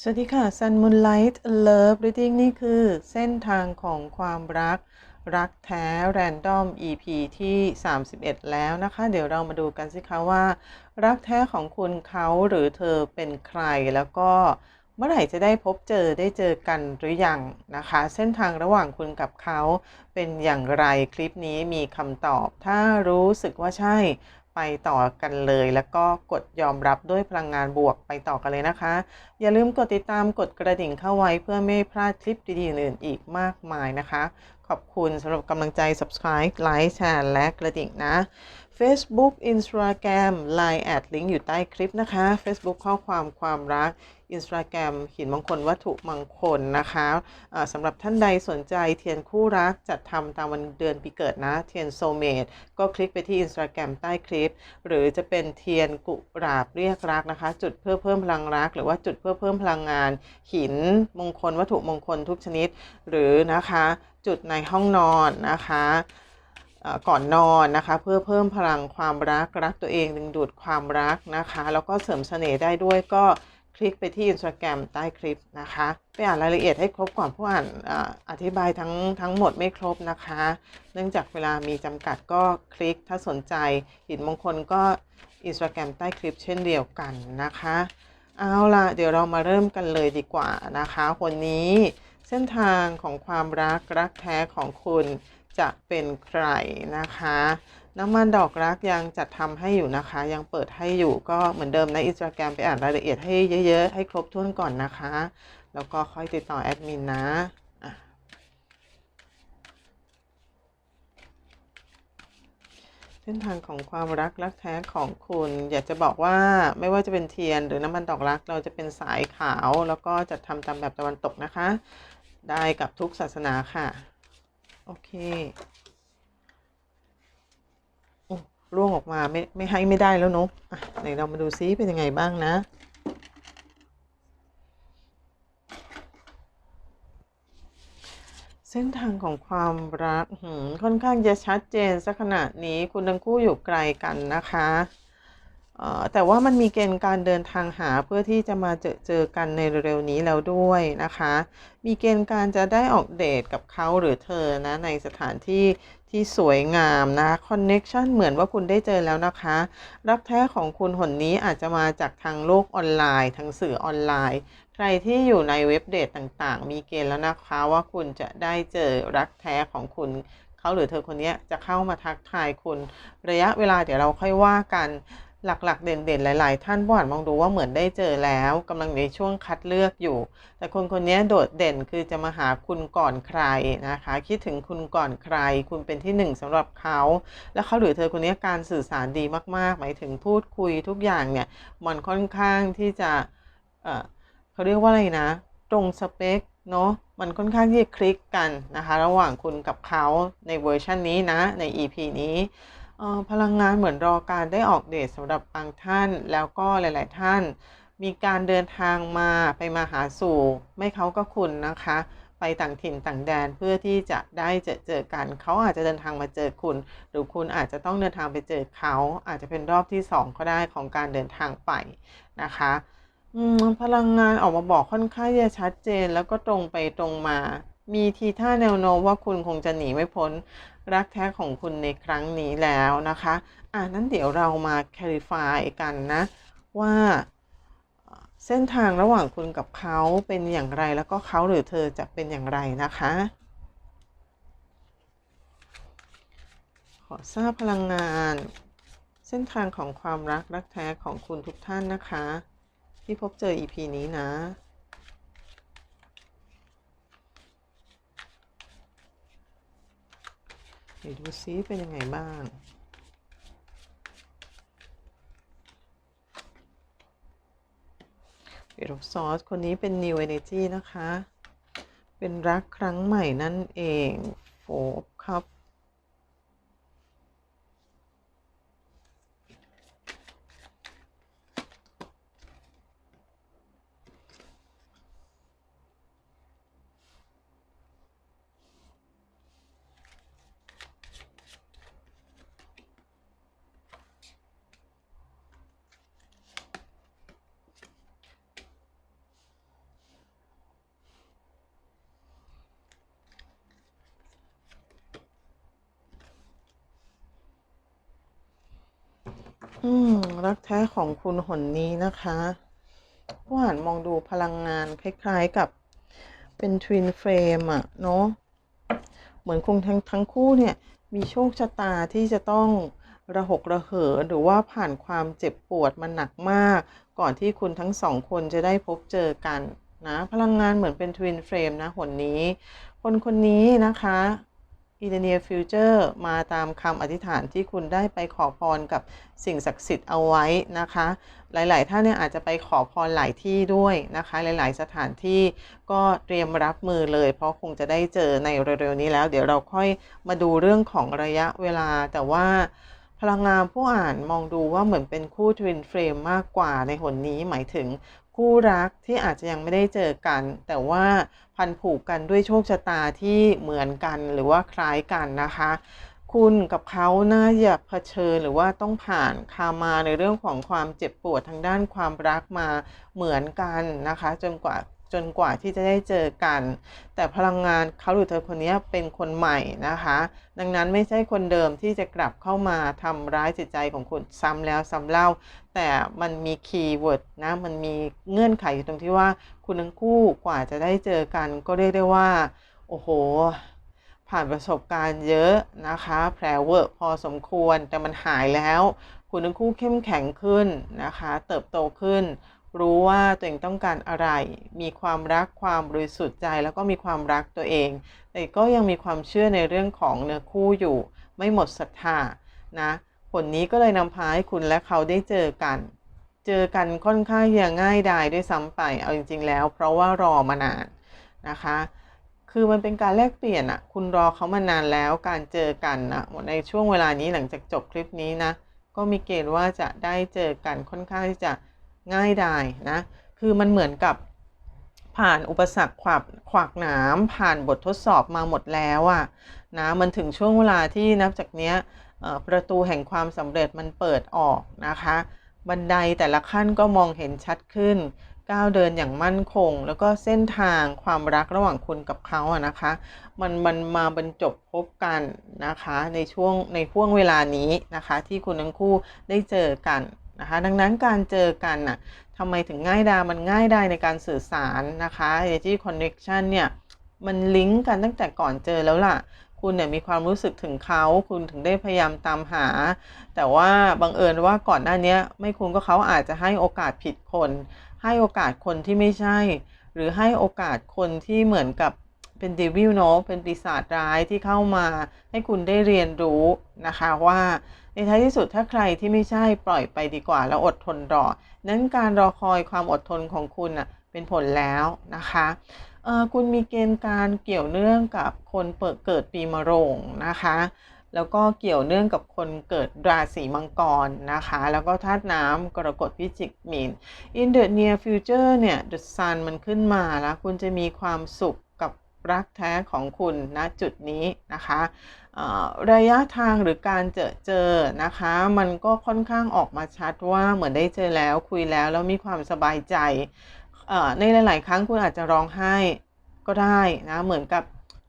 สวัสดีค่ะ Sun Moonlight Love Reading นี่คือเส้นทางของความรัก รักแท้ Random EP ที่ 31 แล้วนะคะ เดี๋ยวเรามาดูกันสิคะว่า รักแท้ของคุณเขาหรือเธอเป็นใคร แล้วก็เมื่อไหร่จะได้พบเจอได้เจอกันหรือยังนะคะ เส้นทางระหว่างคุณกับเขาเป็นอย่างไรคลิปนี้มีคำตอบ ถ้ารู้สึกว่าใช่ ไปต่อกันเลย แล้วก็กดยอมรับด้วยพลังงานบวกไปต่อกันเลยนะคะ อย่าลืมกดติดตามกดกระดิ่งเข้าไว้เพื่อไม่พลาดคลิปดีๆอื่นๆอีกมากมายนะคะ ขอบคุณสำหรับกำลังใจ subscribe ไลค์แชร์และกระดิ่งนะ Facebook Instagram Line แอดลิงก์อยู่ใต้คลิปนะคะ Facebook ข้อความความรัก Instagram หินมงคลวัตถุมงคลนะคะะสำหรับท่านใดสนใจเทียนคู่รักจัดทำตามวันเดือนปีเกิดนะ เทียนโซเมดก็คลิกไปที่ Instagram ใต้คลิป หรือจะเป็นเทียนกุหลาบเรียกรักนะคะ จุดเพื่อเพิ่มพลังรัก หรือว่าจุดเพื่อเพิ่มพลังงาน หินมงคลวัตถุมงคลทุกชนิด หรือนะคะจุดในห้องนอนนะคะก่อนนอนนะคะ เพื่อเพิ่มพลังความรักรักตัวเองดึงดูดความรักนะคะ แล้วก็เสริมเสน่ห์ได้ด้วยก็ คลิกไปที่ Instagram ใต้คลิปนะคะ ไปอ่านรายละเอียดให้ครบก่อนผู้อ่านอธิบายทั้งทั้งหมดไม่ครบนะคะ เนื่องจากเวลามีจำกัดก็คลิกถ้าสนใจหินมงคลก็ Instagram ใต้คลิปเช่นเดียวกันนะคะ เอาล่ะ เดี๋ยวเรามาเริ่มกันเลยดีกว่านะคะวันนี้เส้นทางของความรักรักแท้ของคุณจะเป็นใครนะคะ น้ำมันดอกรักยังจัดทำให้อยู่นะคะ ยังเปิดให้อยู่ก็เหมือนเดิมในอินสตาแกรมไปอ่านรายละเอียดให้เยอะ ๆ ให้ครบถ้วนก่อนนะคะ แล้วก็ค่อยติดต่อแอดมินนะเส้นทางของความรักรักแท้ของคุณ อยากจะบอกว่าไม่ว่าจะเป็นเทียนหรือน้ำมันดอกรักเราจะเป็นสายขาว แล้วก็จะทำตามแบบตะวันตกนะคะ ได้กับทุกศาสนาค่ะ โอเค ร่วงออกมาไม่ไม่ให้ไม่ได้แล้วนกอะไหนเรามาดูซิเป็นยังไงบ้างนะ เส้นทางของความรักค่อนข้างจะชัดเจนสักขนาดนี้คุณทั้งคู่อยู่ไกลกันนะคะแต่ว่ามันมีเกณฑ์การเดินทางหาเพื่อที่จะมาเจอเจอกันในเร็วๆนี้แล้วด้วยนะคะ มีเกณฑ์การจะได้ออกเดทกับเขาหรือเธอนะในสถานที่ ที่สวยงามนะคอนเน็ชันเหมือนว่าคุณได้เจอแล้วนะคะ รักแท้ของคุณหนนี้อาจจะมาจากทางโลกออนไลน์ ทางสื่อออนไลน์ ใครที่อยู่ในเว็บเดทต่างๆ มีเกณฑ์แล้วนะคะว่าคุณจะได้เจอรักแท้ของคุณเขาหรือเธอคนนี้จะเข้ามาทักทายคุณ ระยะเวลาเดี๋ยวเราค่อยว่ากัน หลักๆ เด่นๆ หลาย ๆ ท่านบ่านมองดูว่าเหมือนได้เจอแล้วกำลังในช่วงคัดเลือกอยู่ แต่คนคนนี้โดดเด่นคือจะมาหาคุณก่อนใครนะคะ คิดถึงคุณก่อนใคร คุณเป็นที่หนึ่งสำหรับเขา แล้วเขาหรือเธอคนนี้การสื่อสารดีมาก ๆ หมายถึงพูดคุยทุกอย่างเนี่ยมันค่อนข้างที่จะเเขาเรียกว่าอะไรนะ ตรงสเปคเนาะมันค่อนข้างที่จะคลิกกันนะคะ ระหว่างคุณกับเขาในเวอร์ชันนี้นะใน EP นี้ พลังงานเหมือนรอการได้ออกเดทสำหรับบางท่าน แล้วก็หลาย ๆ ท่าน มีการเดินทางมาไปมาหาสู่ไม่เขาก็คุณนะคะ ไปต่างถิ่นต่างแดนเพื่อที่จะได้เจอเจอกัน เขาอาจจะเดินทางมาเจอคุณ หรือคุณอาจจะต้องเดินทางไปเจอเขา อาจจะเป็นรอบที่ 2 ก็ได้ของการเดินทางไปนะคะพลังงานออกมาบอกค่อนข้างจะชัดเจน แล้วก็ตรงไปตรงมา มีทีท่าแนวโน้มว่าคุณคงจะหนีไม่พ้น รักแท้ของคุณในครั้งนี้แล้วนะคะอ่านั้นเดี๋ยวเรามาคลิฟายกันนะ ว่าเส้นทางระหว่างคุณกับเขาเป็นอย่างไรแล้วก็เขาหรือเธอจะเป็นอย่างไรนะคะ ขอทราบพลังงาน เส้นทางของความรักรักแท้ของคุณทุกท่านนะคะ ที่พบเจอ EP นี้นะ ดี๋ยวดูซิเป็นยังไงบ้าง เอรซอสคนนี้เป็น New Energy นะคะ เป็นรักครั้งใหม่นั่นเองโฟครับ อืม รักแท้ของคุณหนนี้นะคะผู้อ่านมองดูพลังงานคล้ายๆกับเป็นทวินเฟรมอะเนาะเหมือนคงทั้งทั้งคู่เนี่ย มีโชคชะตาที่จะต้องระหกระเหินหรือว่าผ่านความเจ็บปวดมาหนักมาก ก่อนที่คุณทั้งสองคนจะได้พบเจอกันนะ พลังงานเหมือนเป็นทวินเฟรมนะหนนี้ คนคนนี้นะคะ in the near future มาตามคำอธิษฐานที่คุณได้ไปขอพรกับสิ่งศักดิ์สิทธิ์เอาไว้นะคะ หลาย ๆ ท่านเนี่ยอาจจะไปขอพรหลายที่ด้วยนะคะ หลาย ๆ สถานที่ก็เตรียมรับมือเลย เพราะคงจะได้เจอในเร็ว ๆ นี้แล้ว เดี๋ยวเราค่อยมาดูเรื่องของระยะเวลา แต่ว่าพลังงานผู้อ่านมองดูว่าเหมือนเป็นคู่ทวินเฟรมมากกว่าในหนนี้หมายถึง คู่รักที่อาจจะยังไม่ได้เจอกัน แต่ว่าพันผูกกันด้วยโชคชะตาที่เหมือนกันหรือว่าคล้ายกันนะคะ คุณกับเขาน่าจะเผชิญหรือว่าต้องผ่านคามาในเรื่องของความเจ็บปวดทางด้านความรักมาเหมือนกันนะคะ จนกว่า จนกว่าที่จะได้เจอกัน แต่พลังงานเขาหรือเธอคนนี้เป็นคนใหม่นะคะ ดังนั้นไม่ใช่คนเดิมที่จะกลับเข้ามาทำร้ายจิตใจของคุณซ้ำแล้วซ้ำเล่า แต่มันมีคีย์เวิร์ดนะ มันมีเงื่อนไขอยู่ตรงที่ว่าคุณทั้งคู่กว่าจะได้เจอกัน ก็เรียกได้ว่า โอ้โห ผ่านประสบการณ์เยอะนะคะ แผลเวอร์พอสมควรแต่มันหายแล้ว คุณทั้งคู่เข้มแข็งขึ้นนะคะ เติบโตขึ้น รู้ว่าตัวเองต้องการอะไร มีความรักความบริสุทธิ์ใจ แล้วก็มีความรักตัวเอง แต่ก็ยังมีความเชื่อในเรื่องของเนื้อคู่อยู่ ไม่หมดศรัทธานะผลนี้ก็เลยนำพาให้คุณและเขาได้เจอกัน เจอกันค่อนข้างจะง่ายดายด้วยซ้ำไปเอาจริง ๆ แล้ว เพราะว่ารอมานานนะคะ คือมันเป็นการแลกเปลี่ยนอะคุณรอเขามานานแล้วการเจอกันนะในช่วงเวลานี้หลังจากจบคลิปนี้นะก็มีเกณฑ์ว่าจะได้เจอกันค่อนข้างที่จะ ง่ายดายนะ คือมันเหมือนกับผ่านอุปสรรคขวักขวากหนามผ่านบททดสอบมาหมดแล้วอะนะมันถึงช่วงเวลาที่นับจากเนี้ยประตูแห่งความสำเร็จมันเปิดออกนะคะ บันไดแต่ละขั้นก็มองเห็นชัดขึ้นก้าวเดินอย่างมั่นคง แล้วก็เส้นทางความรักระหว่างคุณกับเขาอะนะคะ มันมันมาบรรจบพบกันนะคะในช่วงในช่วงเวลานี้นะคะ ที่คุณทั้งคู่ได้เจอกัน นะคะ ดังนั้นการเจอกันน่ะทำไมถึงง่ายดายมันง่ายได้ในการสื่อสารนะคะ energy connection เนี่ยมันลิงก์กันตั้งแต่ก่อนเจอแล้วล่ะ คุณเนี่ยมีความรู้สึกถึงเขา คุณถึงได้พยายามตามหา แต่ว่าบังเอิญว่าก่อนหน้านี้ไม่คุณก็เขาอาจจะให้โอกาสผิดคน ให้โอกาสคนที่ไม่ใช่ หรือให้โอกาสคนที่เหมือนกับเป็นเดวิลเนาะเป็นปีศาจร้ายที่เข้ามา ให้คุณได้เรียนรู้นะคะว่า ในท้ายที่สุดถ้าใครที่ไม่ใช่ปล่อยไปดีกว่า แล้วอดทนรอ นั้นการรอคอยความอดทนของคุณอะเป็นผลแล้วนะคะคุณมีเกณฑ์การเกี่ยวเนื่องกับคนเปิดเกิดปีมะโรงนะคะ แล้วก็เกี่ยวเนื่องกับคนเกิดราศีมังกรนะคะ แล้วก็ธาตุน้ำกรกฎพิจิกมีน in the near future เนี่ย the sun มันขึ้นมาแล้ว คุณจะมีความสุข รักแท้ของคุณณนะจุดนี้นะคะระยะทางหรือการเจอเจอนะคะ มันก็ค่อนข้างออกมาชัดว่าเหมือนได้เจอแล้วคุยแล้วแล้วมีความสบายใจในหลาย ๆ ครั้งคุณอาจจะร้องไห้ก็ได้นะเหมือนกับ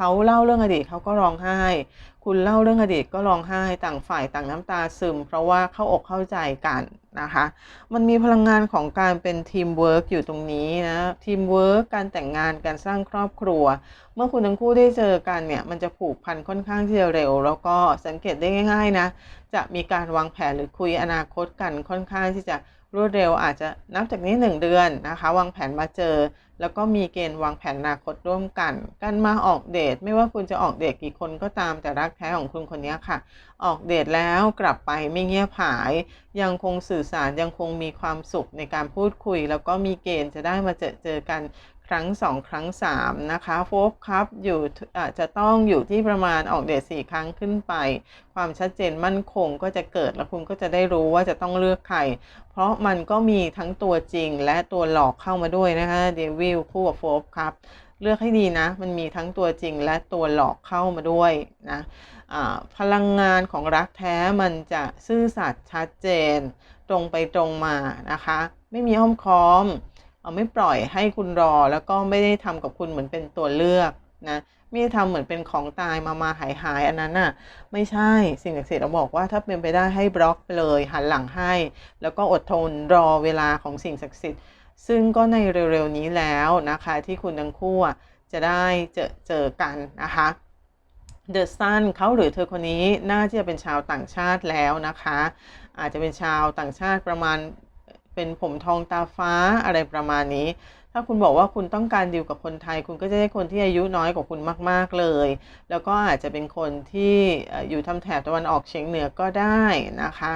เขาเล่าเรื่องอดีตเขาก็ร้องไห้ คุณเล่าเรื่องอดีตก็ร้องไห้ต่างฝ่ายต่างน้ำตาซึม เพราะว่าเข้าอกเข้าใจกันนะคะ มันมีพลังงานของการเป็นทีมเวิร์กอยู่ตรงนี้นะทีมเวิร์กการแต่งงานการสร้างครอบครัว เมื่อคุณทั้งคู่ได้เจอกันเนี่ยมันจะผูกพันค่อนข้างที่จะเร็ว แล้วก็สังเกตได้ง่าย ๆนะ จะมีการวางแผนหรือคุยอนาคตกันค่อนข้างที่จะ รวดเร็วอาจจะนับจากนี้ 1 เดือนนะคะ วางแผนมาเจอ แล้วก็มีเกณฑ์วางแผนอนาคตร่วมกัน การมาออกเดทไม่ว่าคุณจะออกเดทกี่คนก็ตามแต่รักแท้ของคุณคนนี้ค่ะ ออกเดทแล้วกลับไปไม่เงียบหาย ยังคงสื่อสารยังคงมีความสุขในการพูดคุย แล้วก็มีเกณฑ์จะได้มาเจอเจอกัน ครั้ง 2 ครั้ง 3 นะคะโฟบครับอยู่อาจจะต้องอยู่ที่ประมาณออกเดทสี่ครั้งขึ้นไป ความชัดเจนมั่นคงก็จะเกิดแล้วคุณก็จะได้รู้ว่าจะต้องเลือกใคร เพราะมันก็มีทั้งตัวจริงและตัวหลอกเข้ามาด้วยนะคะเดวิลคู่กับโฟบครับเลือกให้ดีนะ มันมีทั้งตัวจริงและตัวหลอกเข้ามาด้วยนะพลังงานของรักแท้มันจะซื่อสัตย์ชัดเจน ตรงไปตรงมานะคะ ไม่มีอ้อมค้อม เอาไม่ปล่อยให้คุณรอแล้วก็ไม่ได้ทำกับคุณเหมือนเป็นตัวเลือกนะไม่ได้ทำเหมือนเป็นของตายมามาหายหายอันนั้นน่ะไม่ใช่สิ่งศักดิ์สิทธิ์เราบอกว่าถ้าเป็นไปได้ให้บล็อกไปเลยหันหลังให้ แล้วก็อดทนรอเวลาของสิ่งศักดิ์สิทธิ์ซึ่งก็ในเร็วๆนี้แล้วนะคะที่คุณทั้งคู่จะได้เจอเจอกันนะคะเดอะซันเขาหรือเธอคนนี้น่าจะเป็นชาวต่างชาติแล้วนะคะ อาจจะเป็นชาวต่างชาติประมาณ เป็นผมทองตาฟ้าอะไรประมาณนี้ ถ้าคุณบอกว่าคุณต้องการดีลกับคนไทย คุณก็จะได้คนที่อายุน้อยกว่าคุณมาก ๆเลย แล้วก็อาจจะเป็นคนที่อยู่ทำแถบตะวันออกเฉียงเหนือก็ได้นะคะ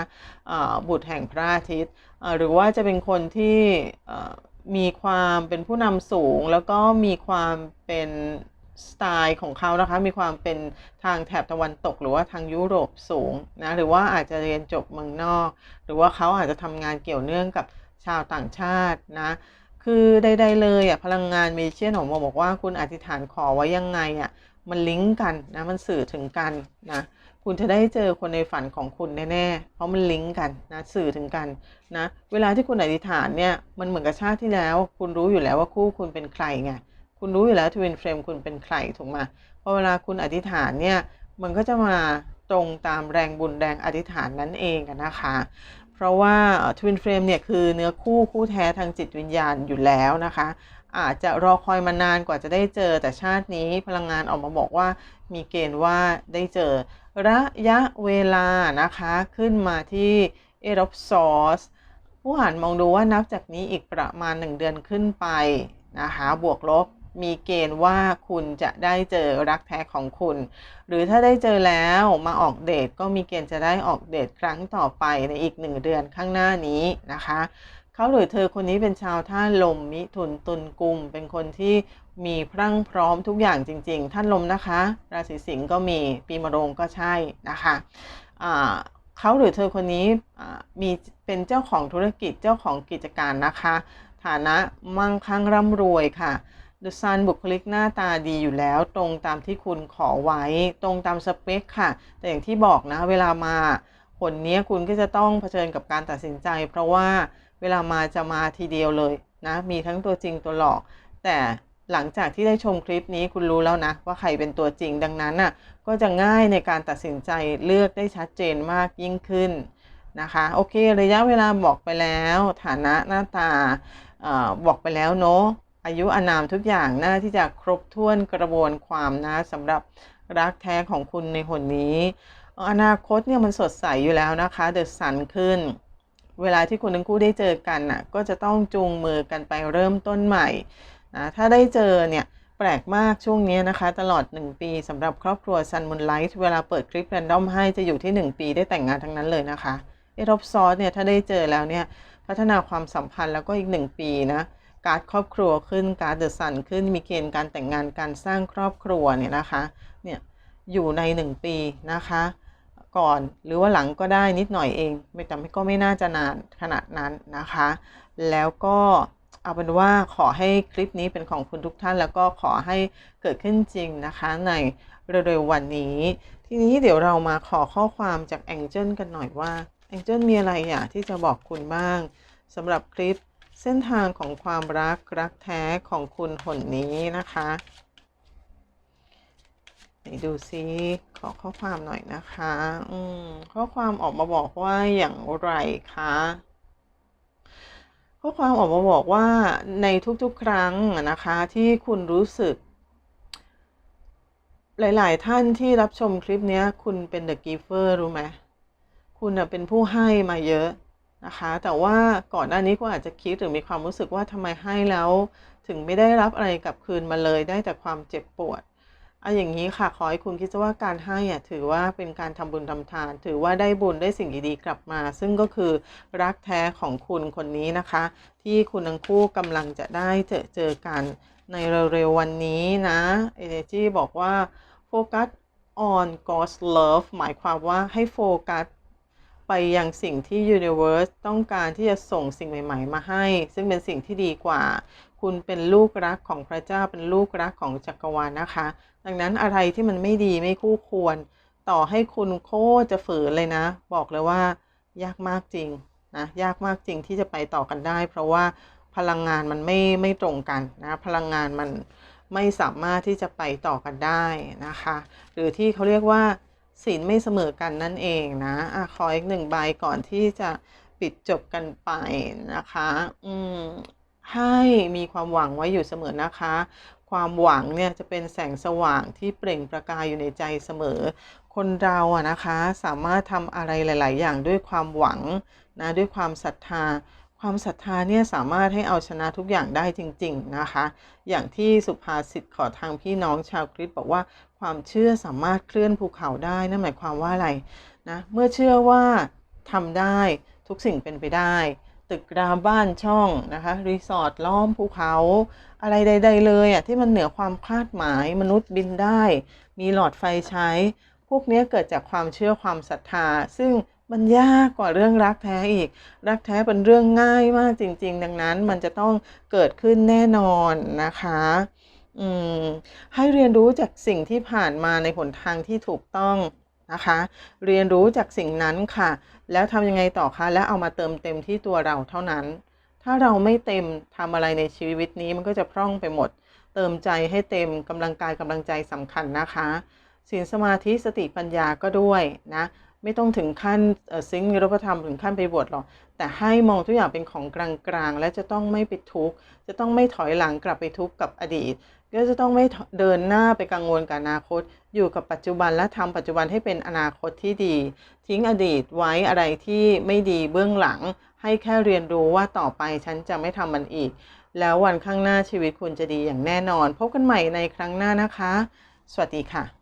บุตรแห่งพระอาทิตย์หรือว่าจะเป็นคนที่มีความเป็นผู้นำสูง แล้วก็มีความเป็น สไตล์ของเขานะคะ มีความเป็นทางแถบตะวันตก หรือว่าทางยุโรปสูงนะ หรือว่าอาจจะเรียนจบเมืองนอก หรือว่าเขาอาจจะทำงานเกี่ยวเนื่องกับชาวต่างชาตินะ คือใดๆเลยอะพลังงานเมเชียนของโมบอกว่าคุณอธิษฐานขอไว้ยังไงอะมันลิงก์กันนะมันสื่อถึงกันนะคุณจะได้เจอคนในฝันของคุณแน่ๆ เพราะมันลิงก์กันนะสื่อถึงกันนะเวลาที่คุณอธิษฐานเนี่ยมันเหมือนกับชาติที่แล้ว คุณรู้อยู่แล้วว่าคู่คุณเป็นใครไง คุณรู้อยู่แล้วทวินเฟรมคุณเป็นใครถูกไหมพอเวลาคุณอธิษฐานเนี่ยมันก็จะมาตรงตามแรงบุญแรงอธิษฐานนั่นเองนะคะ เพราะว่าทวินเฟรมเนี่ยคือเนื้อคู่คู่แท้ทางจิตวิญญาณอยู่แล้วนะคะ อาจจะรอคอยมานานกว่าจะได้เจอแต่ชาตินี้พลังงานออกมาบอกว่ามีเกณฑ์ว่าได้เจอระยะเวลานะคะขึ้นมาที่เอรบซอสผู้อ่านมองดูว่านับจากนี้อีกประมาณ 1 เดือนขึ้นไปนะคะบวกลบ มีเกณฑ์ว่าคุณจะได้เจอรักแท้ของคุณ หรือถ้าได้เจอแล้วมาออกเดทก็มีเกณฑ์จะได้ออกเดทครั้งต่อไปในอีกหนึ่งเดือนข้างหน้านี้นะคะเขาหรือเธอคนนี้เป็นชาวท่าลมมิถุนตุลกุม เป็นคนที่มีพรั่งพร้อมทุกอย่างจริง ๆ ท่านลมนะคะ ราศีสิงห์ก็มีปีมะโรงก็ใช่นะคะเขาหรือเธอคนนี้มีเป็นเจ้าของธุรกิจเจ้าของกิจการนะคะ ฐานะมั่งคั่งร่ำรวยค่ะ ดูซันบุคลิกหน้าตาดีอยู่แล้ว ตรงตามที่คุณขอไว้ ตรงตามสเปคค่ะ แต่อย่างที่บอกนะ เวลามาคนนี้คุณก็จะต้องเผชิญกับการตัดสินใจ เพราะว่าเวลามาจะมาทีเดียวเลยนะ มีทั้งตัวจริงตัวหลอก แต่หลังจากที่ได้ชมคลิปนี้คุณรู้แล้วนะ ว่าใครเป็นตัวจริงดังนั้นน่ะก็จะง่ายในการตัดสินใจเลือกได้ชัดเจนมากยิ่งขึ้นนะคะ โอเค ระยะเวลาบอกไปแล้ว ฐานะหน้าตาอบอกไปแล้วเนาะ อายุอานามทุกอย่างน่าที่จะครบถ้วนกระบวนความนะสำหรับรักแท้ของคุณในหนนี้ อนาคตเนี่ยมันสดใสอยู่แล้วนะคะเดอะสันขึ้น เวลาที่คุณทั้งคู่ได้เจอกันน่ะก็จะต้องจูงมือกันไปเริ่มต้นใหม่นะถ้าได้เจอเนี่ยแปลกมากช่วงนี้นะคะ ตลอด 1 ปีสำหรับครอบครัวซันมุนไลท์เวลาเปิดคลิปแรนดอมให้จะอยู่ที่ 1 ปีได้แต่งงานทั้งนั้นเลยนะคะเอรอบซอสเนี่ยถ้าได้เจอแล้วเนี่ยพัฒนาความสัมพันธ์แล้วก็อีก 1 ปีนะ การ์ดครอบครัวขึ้นการ์ดเดอะซันขึ้นมีเกณฑ์การแต่งงานการสร้างครอบครัวเนี่ยนะคะเนี่ยอยู่ใน 1 ปีนะคะ ก่อนหรือว่าหลังก็ได้นิดหน่อยเอง ไม่แต่ก็ไม่น่าจะนานขนาดนั้นนะคะ แล้วก็เอาเป็นว่าขอให้คลิปนี้เป็นของคุณทุกท่าน แล้วก็ขอให้เกิดขึ้นจริงนะคะในเร็วๆวันนี้ ทีนี้เดี๋ยวเรามาขอข้อความจากแองเจิลกันหน่อยว่าแองเจิลมีอะไรอยากที่จะบอกคุณบ้างสำหรับคลิป เส้นทางของความรักรักแท้ของคุณหนนี้นะคะไหนดูซิขอข้อความหน่อยนะคะ อืมข้อความออกมาบอกว่าอย่างไรคะข้อความออกมาบอกว่าในทุกๆ ครั้งนะคะที่คุณรู้สึก หลายๆ ท่านที่รับชมคลิปนี้คุณเป็นเดอะกิฟเฟอร์รู้ไหม คุณเป็นผู้ให้มาเยอะ นะคะ แต่ว่าก่อนหน้านี้ก็อาจจะคิดหรือมีความรู้สึกว่าทำไมให้แล้ว ถึงไม่ได้รับอะไรกลับคืนมาเลยได้แต่ความเจ็บปวดเอาอย่างนี้ค่ะขอให้คุณคิดว่าการให้อะถือว่าเป็นการทำบุญทำทาน ถือว่าได้บุญได้สิ่งดีๆกลับมา ซึ่งก็คือรักแท้ของคุณคนนี้นะคะ ที่คุณทั้งคู่กำลังจะได้เจอเจอกันในเร็วๆวันนี้นะ Energy บอกว่าโฟกัส on God's love หมายความว่าให้โฟกัส ไปยังสิ่งที่ Universe ต้องการที่จะส่งสิ่งใหม่ ๆ มาให้ ซึ่งเป็นสิ่งที่ดีกว่า คุณเป็นลูกรักของพระเจ้าเป็นลูกรักของจักรวาลนะคะ ดังนั้นอะไรที่มันไม่ดีไม่คู่ควร ต่อให้คุณโคจะฝืนเลยนะ บอกเลยว่ายากมากจริงนะยากมากจริงที่จะไปต่อกันได้ เพราะว่าพลังงานมันไม่ไม่ตรงกันนะพลังงานมันไม่สามารถที่จะไปต่อกันได้นะคะ หรือที่เขาเรียกว่า ศีลไม่เสมอกันนั่นเองนะอะขออีกหนึ่งใบก่อนที่จะปิดจบกันไปนะคะ อืมให้มีความหวังไว้อยู่เสมอนะคะ ความหวังเนี่ยจะเป็นแสงสว่างที่เปล่งประกายอยู่ในใจเสมอ คนเราอะนะคะ สามารถทำอะไรหลาย ๆ อย่างด้วยความหวังนะด้วยความศรัทธา ความศรัทธาเนี่ยสามารถให้เอาชนะทุกอย่างได้จริง ๆนะคะ อย่างที่สุภาษิตขอทางพี่น้องชาวคริสต์บอกว่าความเชื่อสามารถเคลื่อนภูเขาได้นั่นหมายความว่าอะไรนะเมื่อเชื่อว่าทำได้ทุกสิ่งเป็นไปได้ ตึกรามบ้านช่องนะคะรีสอร์ทล้อมภูเขา อะไรใด ๆ เลยอะที่มันเหนือความคาดหมายมนุษย์บินได้ มีหลอดไฟใช้ พวกนี้เกิดจากความเชื่อความศรัทธา ซึ่งมันยากกว่าเรื่องรักแท้อีก รักแท้เป็นเรื่องง่ายมากจริง ๆ ดังนั้นมันจะต้องเกิดขึ้นแน่นอนนะคะอืมให้เรียนรู้จากสิ่งที่ผ่านมาในหนทางที่ถูกต้องนะคะ เรียนรู้จากสิ่งนั้นค่ะ แล้วทำยังไงต่อคะ แล้วเอามาเติมเต็มที่ตัวเราเท่านั้น ถ้าเราไม่เต็มทำอะไรในชีวิตนี้มันก็จะพร่องไปหมด เติมใจให้เต็มกำลังกายกำลังใจสำคัญนะคะศีลสมาธิสติปัญญาก็ด้วยนะ ไม่ต้องถึงขั้นซิงค์นิรพธรรมถึงขั้นไปบวชหรอก แต่ให้มองทุกอย่างเป็นของกลางๆ และจะต้องไม่ไปทุกข์ จะต้องไม่ถอยหลังกลับไปทุกข์กับอดีต ก็จะต้องไม่เดินหน้าไปกังวลกับอนาคต อยู่กับปัจจุบันและทำปัจจุบันให้เป็นอนาคตที่ดี ทิ้งอดีตไว้อะไรที่ไม่ดีเบื้องหลัง ให้แค่เรียนรู้ว่าต่อไปฉันจะไม่ทำมันอีก แล้ววันข้างหน้าชีวิตคุณจะดีอย่างแน่นอน พบกันใหม่ในครั้งหน้านะคะ สวัสดีค่ะ